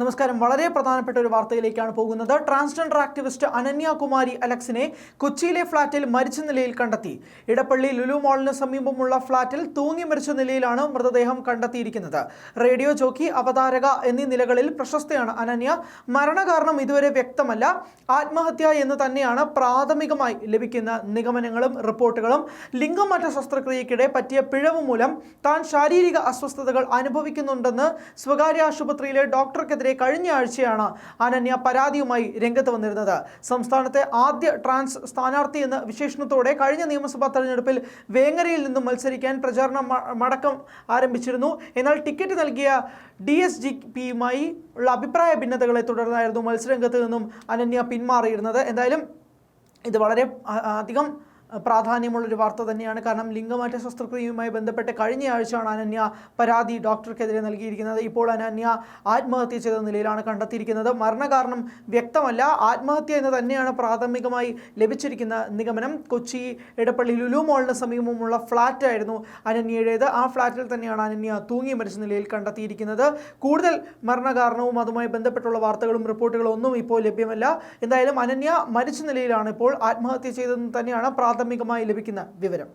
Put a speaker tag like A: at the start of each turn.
A: നമസ്കാരം. വളരെ പ്രധാനപ്പെട്ട ഒരു വാർത്തയിലേക്കാണ് പോകുന്നത്. ട്രാൻസ്ജെൻഡർ ആക്ടിവിസ്റ്റ് അനന്യ കുമാരി അലക്സിനെ കൊച്ചിയിലെ ഫ്ളാറ്റിൽ മരിച്ച നിലയിൽ കണ്ടെത്തി. ഇടപ്പള്ളി ലുലു മാളിന് സമീപമുള്ള ഫ്ളാറ്റിൽ തൂങ്ങി മരിച്ച നിലയിലാണ് മൃതദേഹം കണ്ടെത്തിയിരിക്കുന്നത്. റേഡിയോ ജോക്കി അവതാരക എന്നീ നിലകളിൽ പ്രശസ്തയാണ് അനന്യ. മരണകാരണം ഇതുവരെ വ്യക്തമല്ല. ആത്മഹത്യ എന്ന് തന്നെയാണ് പ്രാഥമികമായി ലഭിക്കുന്ന നിഗമനങ്ങളും റിപ്പോർട്ടുകളും. ലിംഗമാറ്റ ശസ്ത്രക്രിയയ്ക്കിടെ പറ്റിയ പിഴവ് മൂലം താൻ ശാരീരിക അസ്വസ്ഥതകൾ അനുഭവിക്കുന്നുണ്ടെന്ന് സ്വകാര്യ ആശുപത്രിയിലെ ഡോക്ടർക്കെതിരെ കഴിഞ്ഞ ആഴ്ചയാണ് അനന്യ പരാതിയുമായി രംഗത്ത് വന്നിരുന്നത്. സംസ്ഥാനത്തെ ആദ്യ ട്രാൻസ് സ്ഥാനാർത്ഥി എന്ന വിശേഷണത്തോടെ കഴിഞ്ഞ നിയമസഭാ തെരഞ്ഞെടുപ്പിൽ വേങ്ങരയിൽ നിന്നും മത്സരിക്കാൻ പ്രചാരണം മടക്കം ആരംഭിച്ചിരുന്നു. എന്നാൽ ടിക്കറ്റ് നൽകിയ ഡി എസ് ജി പിയുമായി ഉള്ള അഭിപ്രായ ഭിന്നതകളെ തുടർന്നായിരുന്നു മത്സരരംഗത്ത് നിന്നും അനന്യ പിന്മാറിയിരുന്നത്. എന്തായാലും ഇത് വളരെ അധികം പ്രാധാന്യമുള്ളൊരു വാർത്ത തന്നെയാണ്. കാരണം ലിംഗമാറ്റ ശസ്ത്രക്രിയയുമായി ബന്ധപ്പെട്ട് കഴിഞ്ഞ ആഴ്ചയാണ് അനന്യ പരാതി ഡോക്ടർക്കെതിരെ നൽകിയിരിക്കുന്നത്. ഇപ്പോൾ അനന്യ ആത്മഹത്യ ചെയ്ത നിലയിലാണ് കണ്ടെത്തിയിരിക്കുന്നത്. മരണകാരണം വ്യക്തമല്ല. ആത്മഹത്യ എന്ന് തന്നെയാണ് പ്രാഥമികമായി ലഭിച്ചിരിക്കുന്ന നിഗമനം. കൊച്ചി ഇടപ്പള്ളി ലുലു മോളിന് സമീപമുള്ള ഫ്ലാറ്റായിരുന്നു അനന്യയുടേത്. ആ ഫ്ലാറ്റിൽ തന്നെയാണ് അനന്യ തൂങ്ങി മരിച്ച നിലയിൽ കണ്ടെത്തിയിരിക്കുന്നത്. കൂടുതൽ മരണകാരണവും അതുമായി ബന്ധപ്പെട്ടുള്ള വാർത്തകളും റിപ്പോർട്ടുകളും ഒന്നും ഇപ്പോൾ ലഭ്യമല്ല. എന്തായാലും അനന്യ മരിച്ച നിലയിലാണ് ഇപ്പോൾ ആത്മഹത്യ ചെയ്തതെന്ന് തന്നെയാണ് പ്രാഥമികമായി ലഭിക്കുന്ന വിവരം.